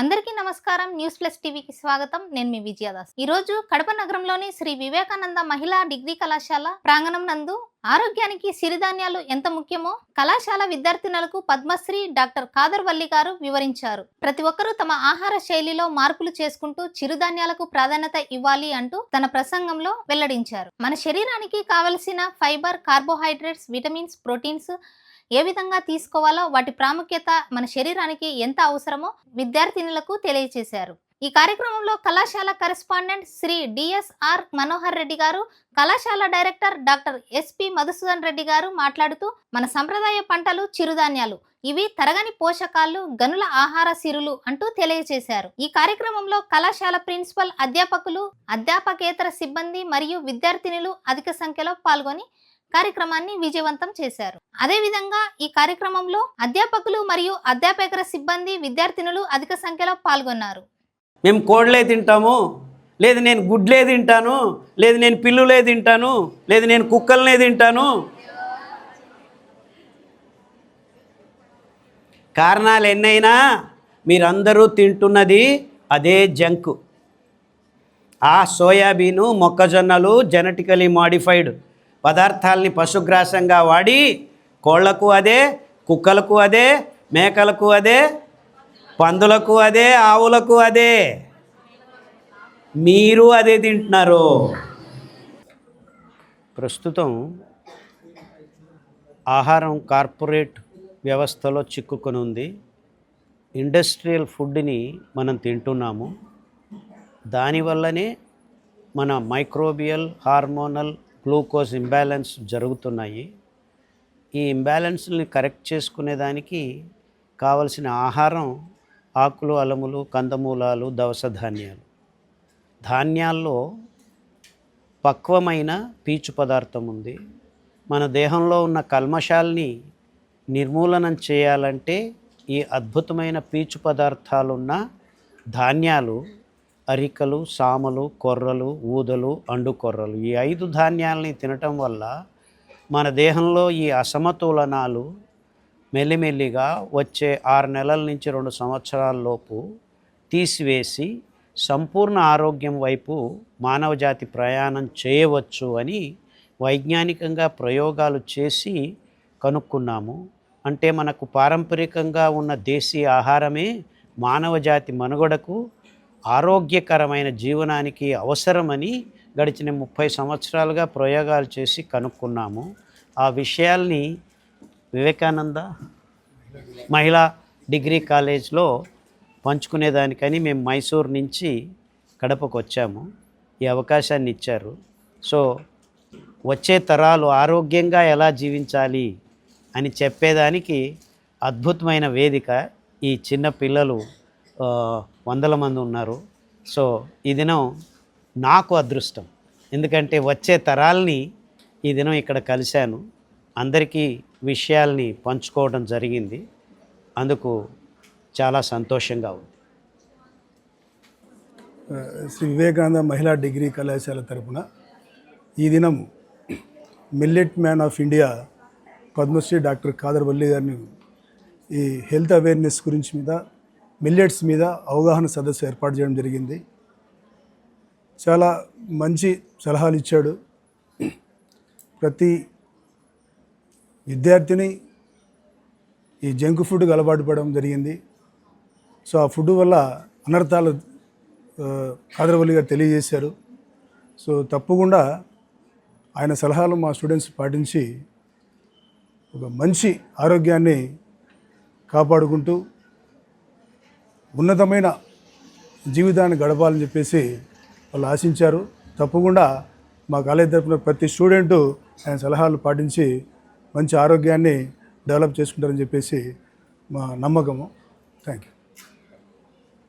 అందరికీ నమస్కారం. News plus టీవీకి స్వాగతం. నేను మీ విజయదాస్. ఈ రోజు కడప నగరంలోని శ్రీ వివేకానంద మహిళా డిగ్రీ కళాశాల ప్రాంగణం నందు ఆరోగ్యానికి సిరిధాన్యాలు ఎంత ముఖ్యమో కళాశాల విద్యార్థినులకు పద్మశ్రీ డాక్టర్ కాదర్వల్లి గారు వివరించారు. ప్రతి ఒక్కరూ తమ ఆహార శైలిలో మార్పులు చేసుకుంటూ చిరుధాన్యాలకు ప్రాధాన్యత ఇవ్వాలి అంటూ తన ప్రసంగంలో వెల్లడించారు. మన శరీరానికి కావలసిన ఫైబర్ కార్బోహైడ్రేట్స్ విటమిన్స్ ప్రోటీన్స్ ఏ విధంగా తీసుకోవాలో వాటి ప్రాముఖ్యత మన శరీరానికి ఎంత అవసరమో విద్యార్థినులకు తెలియజేశారు ఈ కార్యక్రమంలో కళాశాల correspondent Shri D S R Manohar Reddy garu కళాశాల director doctor S P Madhusudan Reddy garu మాట్లాడుతూ మన సంప్రదాయ పంటలు చిరుధాన్యాలు ఇవి తరగని పోషకాలు గనుల ఆహార సిరులు అంటూ తెలియజేశారు ఈ కార్యక్రమంలో కళాశాల ప్రిన్సిపల్ అధ్యాపకులు అధ్యాపకేతర సిబ్బంది మరియు విద్యార్థినులు అధిక సంఖ్యలో పాల్గొని కార్యక్రమాన్ని విజయవంతం చేశారు. అదేవిధంగా ఈ కార్యక్రమంలో అధ్యాపకులు మరియు అధ్యాపకుల సిబ్బంది విద్యార్థినులు అధిక సంఖ్యలో పాల్గొన్నారు. మేము కోళ్ళే తింటాము లేదు నేను గుడ్లే తింటాను లేదు నేను పిల్లులే తింటాను లేదు నేను కుక్కలనే తింటాను. కారణాలు ఎన్నైనా మీరందరూ తింటున్నది అదే జంక్. ఆ సోయాబీను మొక్కజొన్నలు జెనటికలీ మాడిఫైడ్ పదార్థాలని పశుగ్రాసంగా వాడి కోళ్ళకు అదే కుక్కలకు అదే మేకలకు అదే పందులకు అదే ఆవులకు అదే. మీరు అదే తింటున్నారు. ప్రస్తుతం ఆహారం కార్పొరేట్ వ్యవస్థలో చిక్కుకొని ఉంది. ఇండస్ట్రియల్ ఫుడ్ని మనం తింటున్నాము. దానివల్లనే మన మైక్రోబియల్ హార్మోనల్ గ్లూకోజ్ ఇంబ్యాలెన్స్ జరుగుతున్నాయి. ఈ ఇంబ్యాలెన్స్ని కరెక్ట్ చేసుకునేదానికి కావలసిన ఆహారం ఆకులు అలములు కందమూలాలు దవస ధాన్యాలు. ధాన్యాల్లో పక్వమైన పీచు పదార్థం ఉంది. మన దేహంలో ఉన్న కల్మషాల్ని నిర్మూలనం చేయాలంటే ఈ అద్భుతమైన పీచు పదార్థాలున్న ధాన్యాలు అరికలు సామలు కొర్రలు ఊదలు అండు కొర్రలు ఈ ఐదు ధాన్యాలని తినటం వల్ల మన దేహంలో ఈ అసమతులనాలు మెల్లిమెల్లిగా వచ్చే ఆరు నెలల నుంచి రెండు సంవత్సరాల లోపు తీసివేసి సంపూర్ణ ఆరోగ్యం వైపు మానవజాతి ప్రయాణం చేయవచ్చు అని వైజ్ఞానికంగా ప్రయోగాలు చేసి కనుక్కున్నాము. అంటే మనకు పారంపరికంగా ఉన్న దేశీయ ఆహారమే మానవజాతి మనుగడకు ఆరోగ్యకరమైన జీవనానికి అవసరమని గడిచిన ముప్పై సంవత్సరాలుగా ప్రయోగాలు చేసి కనుక్కున్నాము. ఆ విషయాల్ని వివేకానంద మహిళా డిగ్రీ కాలేజ్లో పంచుకునేదానికని మేము మైసూర్ నుంచి కడపకు వచ్చాము. ఈ అవకాశాన్ని ఇచ్చారు. సో వచ్చే తరాలు ఆరోగ్యంగా ఎలా జీవించాలి అని చెప్పేదానికి అద్భుతమైన వేదిక ఈ చిన్న పిల్లలు వందల మంది ఉన్నారు. సో ఈ దినం నాకు అదృష్టం. ఎందుకంటే వచ్చే తరాల్ని ఈ దినం ఇక్కడ కలిశాను. అందరికీ విషయాల్ని పంచుకోవడం జరిగింది. అందుకు చాలా సంతోషంగా ఉంది. శ్రీ వివేకానంద మహిళా డిగ్రీ కళాశాల తరపున ఈ దినం millet man of India Padmashri doctor Khader Valli గారిని ఈ హెల్త్ అవేర్నెస్ గురించి మీద మిల్లెట్స్ మీద అవగాహన సదస్సు ఏర్పాటు చేయడం జరిగింది. చాలా మంచి సలహాలు ఇచ్చాడు. ప్రతి విద్యార్థిని ఈ జంక్ ఫుడ్కి అలవాటు పడడం జరిగింది. సో ఆ ఫుడ్ వల్ల అనర్థాలు ఆ, తెలియజేశారు. సో తప్పకుండా ఆయన సలహాలు మా స్టూడెంట్స్ పాటించి ఒక మంచి ఆరోగ్యాన్ని కాపాడుకుంటూ ఉన్నతమైన జీవితాన్ని గడపాలని చెప్పేసి వాళ్ళు ఆశించారు. తప్పకుండా మా కాలేజ్ తరపున ప్రతి స్టూడెంటు ఆయన సలహాలు పాటించి మంచి ఆరోగ్యాన్ని డెవలప్ చేసుకుంటారని చెప్పేసి మా నమ్మకము. Thank you